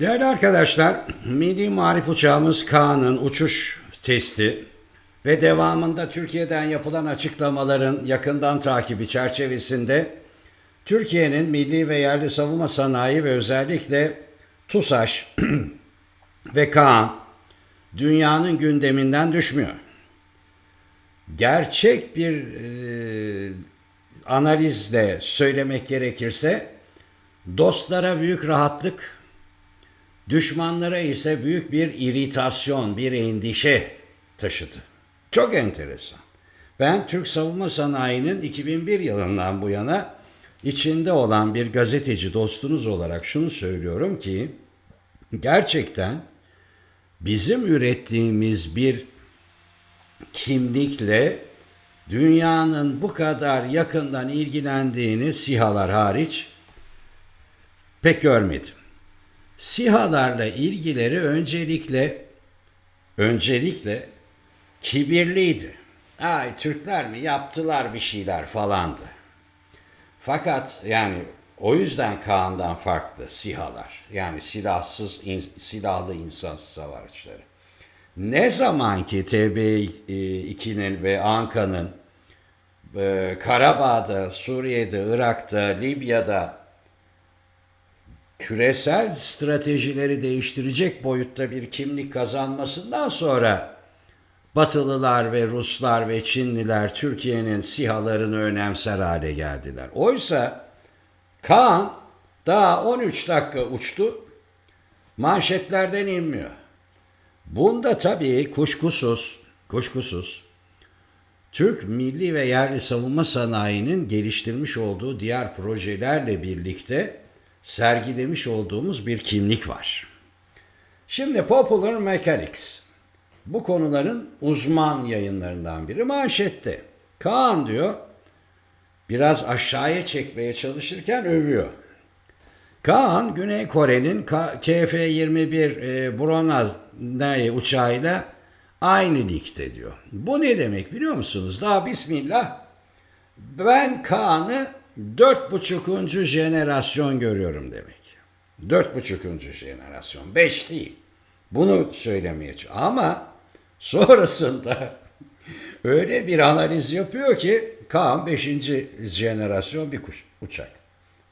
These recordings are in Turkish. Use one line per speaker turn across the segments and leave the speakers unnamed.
Değerli arkadaşlar, Milli Marif uçağımız Kaan'ın uçuş testi ve devamında Türkiye'den yapılan açıklamaların yakından takibi çerçevesinde Türkiye'nin milli ve yerli savunma sanayi ve özellikle TUSAŞ ve Kaan dünyanın gündeminden düşmüyor. Gerçek bir e, analizle söylemek gerekirse dostlara büyük rahatlık, düşmanlara ise büyük bir iritasyon, bir endişe taşıdı. Çok enteresan. Ben Türk savunma sanayinin 2001 yılından bu yana içinde olan bir gazeteci dostunuz olarak şunu söylüyorum ki gerçekten bizim ürettiğimiz bir kimlikle dünyanın bu kadar yakından ilgilendiğini SİHA'lar hariç pek görmedim. SİHA'larla ilgileri öncelikle öncelikle kibirliydi. Ay Türkler mi yaptılar bir şeyler falandı. Fakat yani o yüzden Kaan'dan farklı SİHA'lar. Yani silahsız, in, silahlı insansız hava. Ne zaman ki TB2'nin ve Anka'nın e, Karabağ'da, Suriye'de, Irak'ta, Libya'da küresel stratejileri değiştirecek boyutta bir kimlik kazanmasından sonra Batılılar ve Ruslar ve Çinliler Türkiye'nin sihalarını önemser hale geldiler. Oysa Kaan daha 13 dakika uçtu, manşetlerden inmiyor. Bunda tabii kuşkusuz, kuşkusuz Türk milli ve yerli savunma sanayinin geliştirmiş olduğu diğer projelerle birlikte sergilemiş olduğumuz bir kimlik var. Şimdi Popular Mechanics bu konuların uzman yayınlarından biri manşette. Kaan diyor biraz aşağıya çekmeye çalışırken övüyor. Kaan Güney Kore'nin KF-21 e, Bronaz uçağıyla aynı ligde diyor. Bu ne demek biliyor musunuz? Daha bismillah ben Kaan'ı dört buçukuncu jenerasyon görüyorum demek. Dört buçukuncu jenerasyon. Beş değil. Bunu söylemeye Ama sonrasında öyle bir analiz yapıyor ki Kaan beşinci jenerasyon bir kuş, uçak.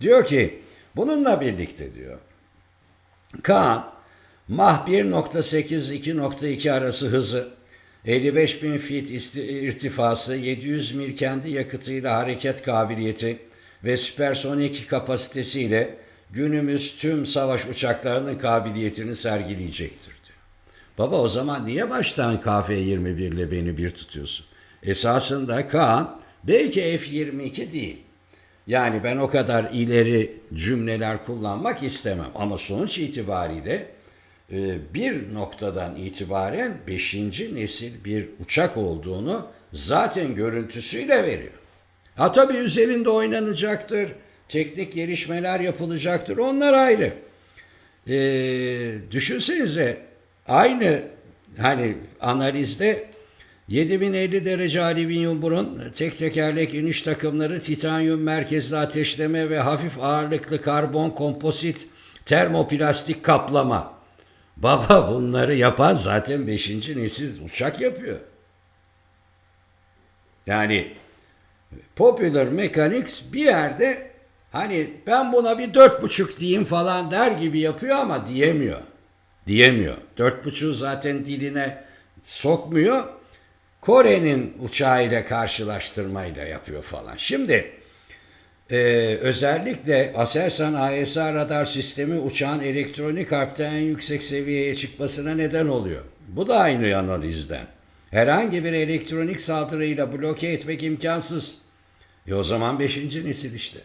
Diyor ki bununla birlikte diyor Kaan Mah 1.8-2.2 arası hızı 55 bin fit irtifası, 700 mil kendi yakıtıyla hareket kabiliyeti ve süpersonik kapasitesiyle günümüz tüm savaş uçaklarının kabiliyetini sergileyecektir diyor. Baba o zaman niye baştan KF-21 ile beni bir tutuyorsun? Esasında Kaan belki F-22 değil. Yani ben o kadar ileri cümleler kullanmak istemem ama sonuç itibariyle e, bir noktadan itibaren beşinci nesil bir uçak olduğunu zaten görüntüsüyle veriyor. Ha tabii üzerinde oynanacaktır, teknik gelişmeler yapılacaktır, onlar ayrı. Ee, düşünsenize aynı hani analizde 7050 derece alüminyum burun, tek tekerlek iniş takımları, titanyum merkezli ateşleme ve hafif ağırlıklı karbon kompozit termoplastik kaplama. Baba bunları yapan zaten 5. nesil uçak yapıyor. Yani Popular Mechanics bir yerde hani ben buna bir dört buçuk diyeyim falan der gibi yapıyor ama diyemiyor. Diyemiyor. Dört buçuğu zaten diline sokmuyor. Kore'nin uçağıyla karşılaştırmayla yapıyor falan. Şimdi e, özellikle Aselsan AESA radar sistemi uçağın elektronik harpte en yüksek seviyeye çıkmasına neden oluyor. Bu da aynı analizden. Herhangi bir elektronik saldırıyla bloke etmek imkansız. E o zaman beşinci nesil işte.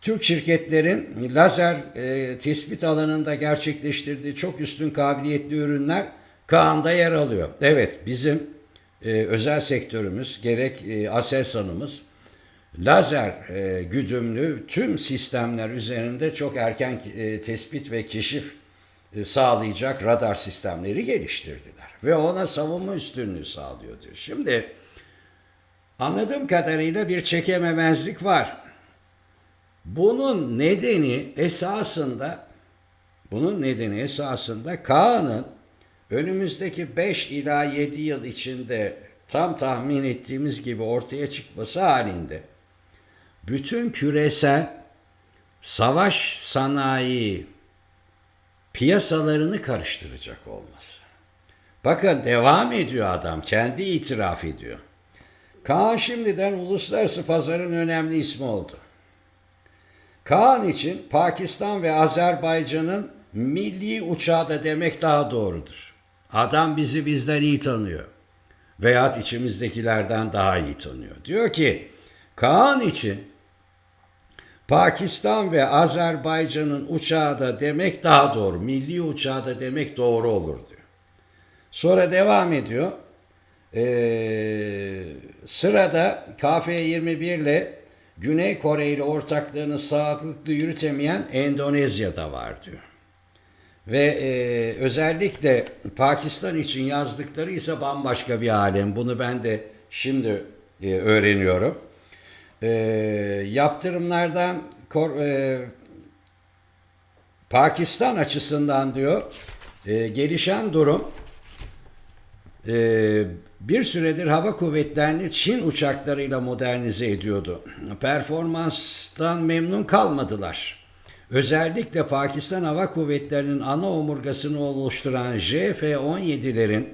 Türk şirketlerin lazer e, tespit alanında gerçekleştirdiği çok üstün kabiliyetli ürünler Kaan'da yer alıyor. Evet bizim e, özel sektörümüz gerek e, Aselsan'ımız lazer e, güdümlü tüm sistemler üzerinde çok erken e, tespit ve keşif e, sağlayacak radar sistemleri geliştirdiler. Ve ona savunma üstünlüğü sağlıyor diyor. Şimdi anladığım kadarıyla bir çekememezlik var. Bunun nedeni esasında Bunun nedeni esasında Kaan'ın önümüzdeki 5 ila 7 yıl içinde tam tahmin ettiğimiz gibi ortaya çıkması halinde bütün küresel savaş sanayi piyasalarını karıştıracak olması. Bakın devam ediyor adam, kendi itiraf ediyor. Kaan şimdiden uluslararası pazarın önemli ismi oldu. Kaan için Pakistan ve Azerbaycan'ın milli uçağı da demek daha doğrudur. Adam bizi bizden iyi tanıyor. Veyahut içimizdekilerden daha iyi tanıyor. Diyor ki Kaan için Pakistan ve Azerbaycan'ın uçağı da demek daha doğru. Milli uçağı da demek doğru olur diyor. Sonra devam ediyor. Ee, sırada KF-21 ile Güney Kore ile ortaklığını sağlıklı yürütemeyen Endonezya'da var diyor. Ve e, özellikle Pakistan için yazdıkları ise bambaşka bir alem. Bunu ben de şimdi e, öğreniyorum. E, yaptırımlardan kor, e, Pakistan açısından diyor e, gelişen durum e, bir süredir hava kuvvetlerini Çin uçaklarıyla modernize ediyordu. Performanstan memnun kalmadılar. Özellikle Pakistan Hava Kuvvetleri'nin ana omurgasını oluşturan JF-17'lerin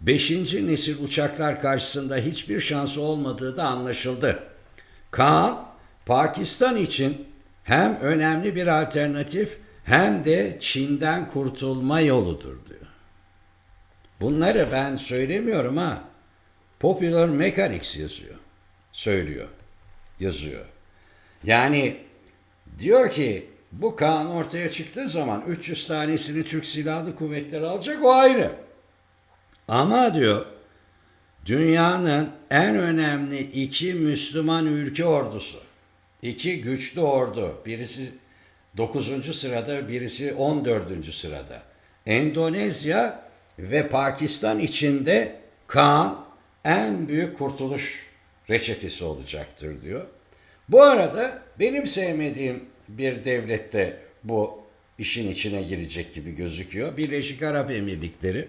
5. nesil uçaklar karşısında hiçbir şansı olmadığı da anlaşıldı. Kaan, Pakistan için hem önemli bir alternatif hem de Çin'den kurtulma yoludur diyor. Bunları ben söylemiyorum ha. Popular Mechanics yazıyor. Söylüyor. Yazıyor. Yani diyor ki bu kanun ortaya çıktığı zaman 300 tanesini Türk Silahlı Kuvvetleri alacak o ayrı. Ama diyor dünyanın en önemli iki Müslüman ülke ordusu. iki güçlü ordu. Birisi 9. sırada, birisi 14. sırada. Endonezya ve Pakistan içinde Kaan en büyük kurtuluş reçetesi olacaktır diyor. Bu arada benim sevmediğim bir devlette bu işin içine girecek gibi gözüküyor. Birleşik Arap Emirlikleri.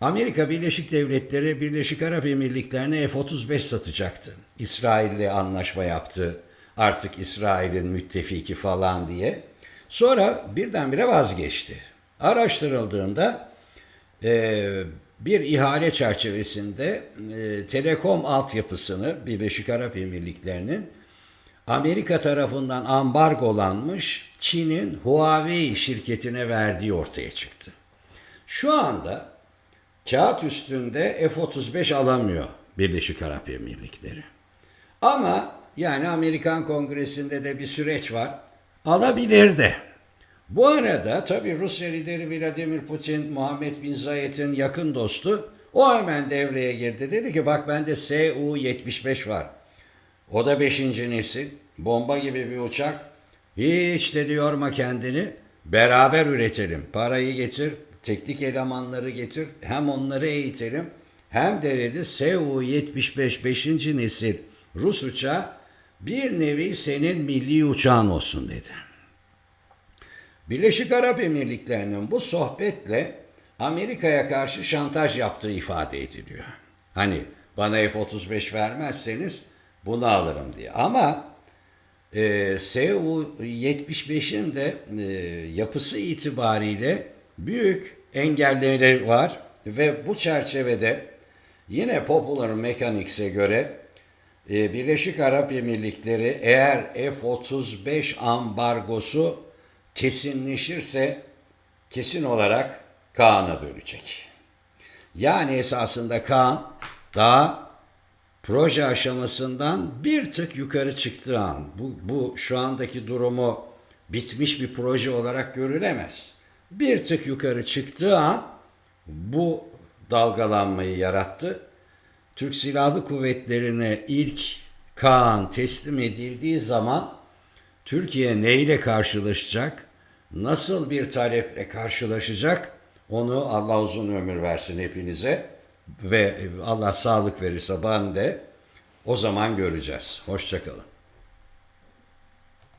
Amerika Birleşik Devletleri Birleşik Arap Emirlikleri'ne F-35 satacaktı. İsrail'le anlaşma yaptı. Artık İsrail'in müttefiki falan diye. Sonra birdenbire vazgeçti. Araştırıldığında e, bir ihale çerçevesinde e, telekom altyapısını Birleşik Arap Emirlikleri'nin Amerika tarafından ambargolanmış Çin'in Huawei şirketine verdiği ortaya çıktı. Şu anda kağıt üstünde F-35 alamıyor Birleşik Arap Emirlikleri. Ama yani Amerikan Kongresi'nde de bir süreç var. Alabilir de. Bu arada tabii Rusya lideri Vladimir Putin, Muhammed Bin Zayed'in yakın dostu o hemen devreye girdi. Dedi ki bak bende Su-75 var. O da 5. nesil. Bomba gibi bir uçak. Hiç dedi yorma kendini. Beraber üretelim. Parayı getir, teknik elemanları getir. Hem onları eğitelim. Hem de dedi Su-75 5. nesil Rus uçağı bir nevi senin milli uçağın olsun dedi. Birleşik Arap Emirlikleri'nin bu sohbetle Amerika'ya karşı şantaj yaptığı ifade ediliyor. Hani bana F-35 vermezseniz bunu alırım diye. Ama e, Su-75'in de e, yapısı itibariyle büyük engelleri var ve bu çerçevede yine Popular Mechanics'e göre e, Birleşik Arap Emirlikleri eğer F-35 ambargosu kesinleşirse kesin olarak Kaan'a dönecek. Yani esasında Kaan daha proje aşamasından bir tık yukarı çıktığı an bu, bu şu andaki durumu bitmiş bir proje olarak görülemez. Bir tık yukarı çıktığı an bu dalgalanmayı yarattı. Türk Silahlı Kuvvetleri'ne ilk Kaan teslim edildiği zaman Türkiye neyle karşılaşacak? Nasıl bir taleple karşılaşacak? Onu Allah uzun ömür versin hepinize ve Allah sağlık verirse ben de o zaman göreceğiz. Hoşçakalın.